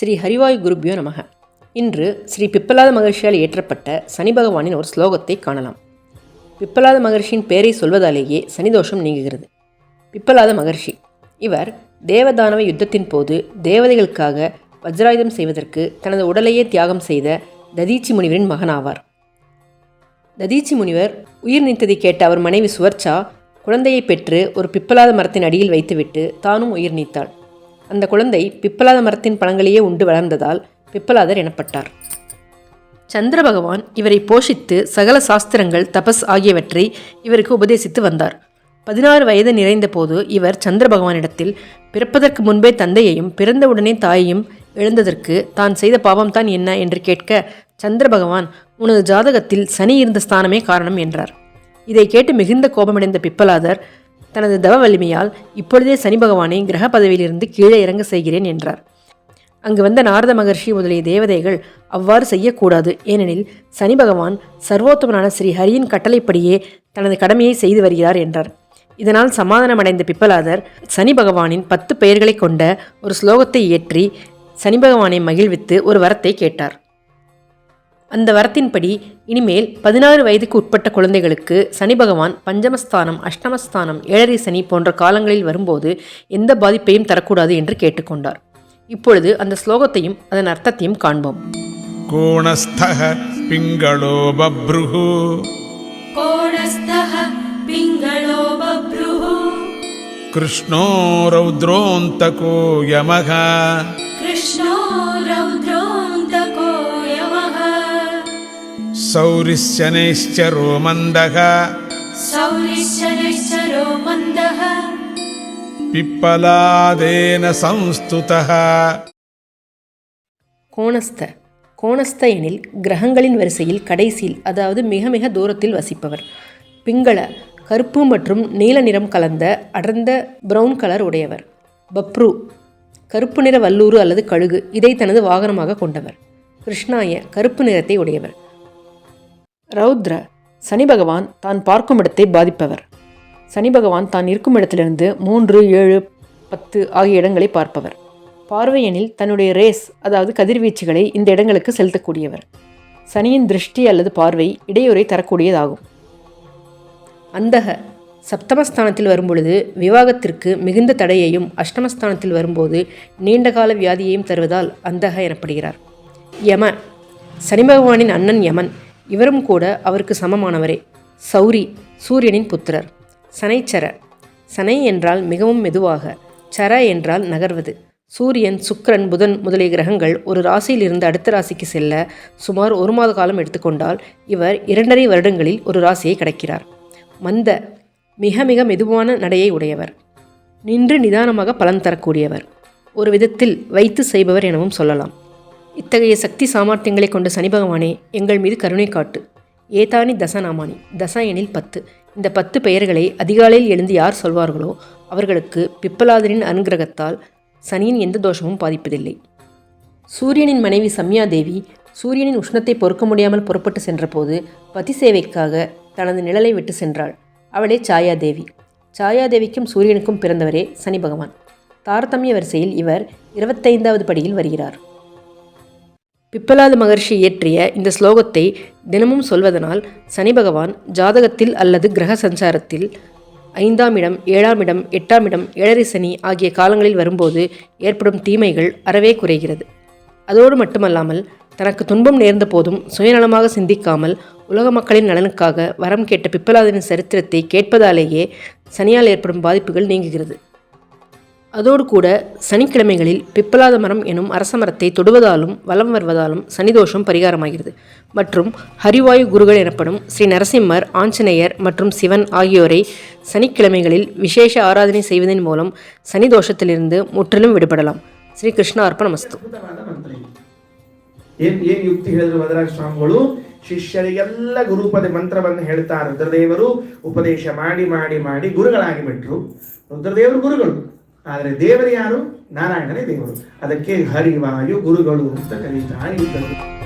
ஸ்ரீ ஹரிவாயு குருபியோ நமக. இன்று ஸ்ரீ பிப்பலாத மகர்ஷியால் இயற்றப்பட்ட சனி பகவானின் ஒரு ஸ்லோகத்தை காணலாம். பிப்பலாத மகர்ஷியின் பெயரை சொல்வதாலேயே சனிதோஷம் நீங்குகிறது. பிப்பலாத மகர்ஷி இவர் தேவதானவ யுத்தத்தின் போது தேவதைகளுக்காக வஜ்ராயுதம் செய்வதற்கு தனது உடலையே தியாகம் செய்த ததீச்சி முனிவரின் மகனாவார். ததீச்சி முனிவர் உயிர் நீத்ததை கேட்ட அவர் மனைவி சுவர்ச்சா குழந்தையை பெற்று ஒரு பிப்பலாத மரத்தின் அடியில் வைத்துவிட்டு தானும் உயிர் நீத்தாள். அந்த குழந்தை பிப்பலாத மரத்தின் பழங்களையே உண்டு வளர்ந்ததால் பிப்பலாதர் எனப்பட்டார். சந்திர பகவான் இவரை போஷித்து சகல சாஸ்திரங்கள் தபஸ் ஆகியவற்றை இவருக்கு உபதேசித்து வந்தார். பதினாறு வயது நிறைந்தபோது இவர் சந்திர பகவானிடத்தில் பிறப்பதற்கு முன்பே தந்தையையும் பிறந்தவுடனே தாயையும் எழுந்ததற்கு தான் செய்த பாவம்தான் என்ன என்று கேட்க சந்திர பகவான் உனது ஜாதகத்தில் சனி இருந்த ஸ்தானமே காரணம் என்றார். இதை கேட்டு மிகுந்த கோபமடைந்த பிப்பலாதர் தனது தவ வலிமையால் இப்பொழுதே சனி பகவானை கிரக பதவியிலிருந்து கீழே இறங்க செய்கிறேன் என்றார். அங்கு வந்த நாரத மகர்ஷி முதலிய தேவதைகள் அவ்வாறு செய்யக்கூடாது. ஏனெனில் சனி பகவான் சர்வோத்தமனான ஸ்ரீ ஹரியின் கட்டளைப்படியே தனது கடமையை செய்து வருகிறார் என்றார். இதனால் சமாதானமடைந்த பிப்பலாதர் சனி பகவானின் பத்து பெயர்களை கொண்ட ஒரு ஸ்லோகத்தை இயற்றி சனி பகவானை மகிழ்வித்து ஒரு வரத்தை கேட்டார். அந்த வரத்தின்படி இனிமேல் பதினாறு வயதுக்கு உட்பட்ட குழந்தைகளுக்கு சனி பகவான் பஞ்சமஸ்தானம் அஷ்டமஸ்தானம் ஏழரை சனி போன்ற காலங்களில் வரும்போது எந்த பாதிப்பையும் தரக்கூடாது என்று கேட்டுக்கொண்டார். இப்பொழுது அந்த ஸ்லோகத்தையும் அதன் அர்த்தத்தையும் காண்போம். கோணஸ்தக பிங்களோ கிருஷ்ணோ ரௌத்ரோந்தகோ யமக கிருஷ்ணோ ரௌத்ர सौरिश्चनैश्चरो मन्दः सौरिश्चनैश्चरो मन्दः पिप्पलादेन संस्तुतः கோணஸ்த கோணஸ்த எனில் கிரகங்களின் வரிசையில் கடைசியில் அதாவது மிக மிக தூரத்தில் வசிப்பவர் பிங்கள கருப்பு மற்றும் நீல நிறம் கலந்த அடர்ந்த பிரவுன் கலர் உடையவர் பப்ரு கருப்பு நிற வல்லூறு அல்லது கழுகு இதை தனது வாகனமாக கொண்டவர் கிருஷ்ணாய கருப்பு நிறத்தை உடையவர் ரௌத்ர சனி பகவான் தான் பார்க்கும் இடத்தை பாதிப்பவர். சனி பகவான் தான் இருக்கும் இடத்திலிருந்து மூன்று ஏழு பத்து ஆகிய இடங்களை பார்ப்பவர். பார்வையெனில் தன்னுடைய ரேஸ் அதாவது கதிர்வீச்சுகளை இந்த இடங்களுக்கு செலுத்தக்கூடியவர். சனியின் திருஷ்டி அல்லது பார்வை இடையூறை தரக்கூடியதாகும். அந்தக சப்தமஸ்தானத்தில் வரும்பொழுது விவாகத்திற்கு மிகுந்த தடையையும் அஷ்டமஸ்தானத்தில் வரும்போது நீண்டகால வியாதியையும் தருவதால் அந்தக எனப்படுகிறார். யம சனி பகவானின் அண்ணன் யமன் இவரும் கூட அவருக்கு சமமானவரே. சௌரி சூரியனின் புத்திரர். சனைச்சர. சனை என்றால் மிகவும் மெதுவாக சர என்றால் நகர்வது. சூரியன் சுக்கிரன் புதன் முதலிய கிரகங்கள் ஒரு ராசியில் இருந்து அடுத்த ராசிக்கு செல்ல சுமார் ஒரு மாத காலம் எடுத்துக்கொண்டால் இவர் இரண்டரை வருடங்களில் ஒரு ராசியை கடக்கிறார். மந்த. மிக மிக மெதுவான நடையை உடையவர். நின்று நிதானமாக பலன் தரக்கூடியவர். ஒரு விதத்தில் வைத்து செய்பவர் எனவும் சொல்லலாம். இத்தகைய சக்தி சாமர்த்தியங்களை கொண்ட சனி பகவானே எங்கள் மீது கருணை காட்டு. ஏதானி தசநாமானி தசா எனில் பத்து. இந்த பத்து பெயர்களை அதிகாலையில் எழுந்து யார் சொல்வார்களோ அவர்களுக்கு பிப்பலாதனின் அனுகிரகத்தால் சனியின் எந்த தோஷமும் பாதிப்பதில்லை. சூரியனின் மனைவி சம்யா தேவி சூரியனின் உஷ்ணத்தை பொறுக்க முடியாமல் புறப்பட்டு சென்றபோது பதி சேவைக்காக தனது நிழலை விட்டு சென்றாள். அவளே சாயாதேவி சாயாதேவிக்கும் சூரியனுக்கும் பிறந்தவரே சனி பகவான். தாரதமிய வரிசையில் இவர் இருபத்தைந்தாவது படியில் வருகிறார். பிப்பலாத மகர்ஷி இயற்றிய இந்த ஸ்லோகத்தை தினமும் சொல்வதனால் சனி பகவான் ஜாதகத்தில் அல்லது கிரக சஞ்சாரத்தில் ஐந்தாம் இடம் ஏழாம் இடம் எட்டாம் இடம் ஏழரை சனி ஆகிய காலங்களில் வரும்போது ஏற்படும் தீமைகள் அறவே குறைகிறது. அதோடு மட்டுமல்லாமல் தனக்கு துன்பம் நேர்ந்த போதும் சுயநலமாக சிந்திக்காமல் உலக மக்களின் நலனுக்காக வரம் கேட்ட பிப்பலாதனின் சரித்திரத்தை கேட்பதாலேயே சனியால் ஏற்படும் பாதிப்புகள் நீங்குகிறது. அதோடு கூட சனிக்கிழமைகளில் பிப்பலாத மரம் எனும் அரச மரத்தை தொடுவதாலும் வலம் வருவதாலும் சனிதோஷம் பரிகாரமாகிறது மற்றும் ஹரிவாயு குருகள் எனப்படும் ஸ்ரீ நரசிம்மர் ஆஞ்சநேயர் மற்றும் சிவன் ஆகியோரை சனிக்கிழமைகளில் விசேஷ ஆராதனை செய்வதன் மூலம் சனி தோஷத்திலிருந்து முற்றிலும் விடுபடலாம் ஸ்ரீ கிருஷ்ண அர்ப்பணமஸ்து ಅದ್ಭುತವಾದ ಮಂತ್ರ ಇದು ಏನ್ ಏನ್ ಯುಕ್ತಿ ಹೇಳಿದ್ರು ವದರಾಜ ಸ್ವಾಮಿಗಳು ಶಿಷ್ಯರಿಗೆಲ್ಲ ಗುರುಪದ ಮಂತ್ರವನ್ನು ಹೇಳ್ತಾ ರುದ್ರದೇವರು ಉಪದೇಶ ಮಾಡಿ ಮಾಡಿ ಮಾಡಿ ಗುರುಗಳಾಗಿ ಬಿಟ್ರು ರುದ್ರದೇವರು ಗುರುಗಳು ಆದರೆ ದೇವರು ಯಾರು? ನಾರಾಯಣನೇ ದೇವರು. ಅದಕ್ಕೆ ಹರಿವಾಯು ಗುರುಗಳು ಅಂತ ಕರೀತಾ ಇದ್ದರು.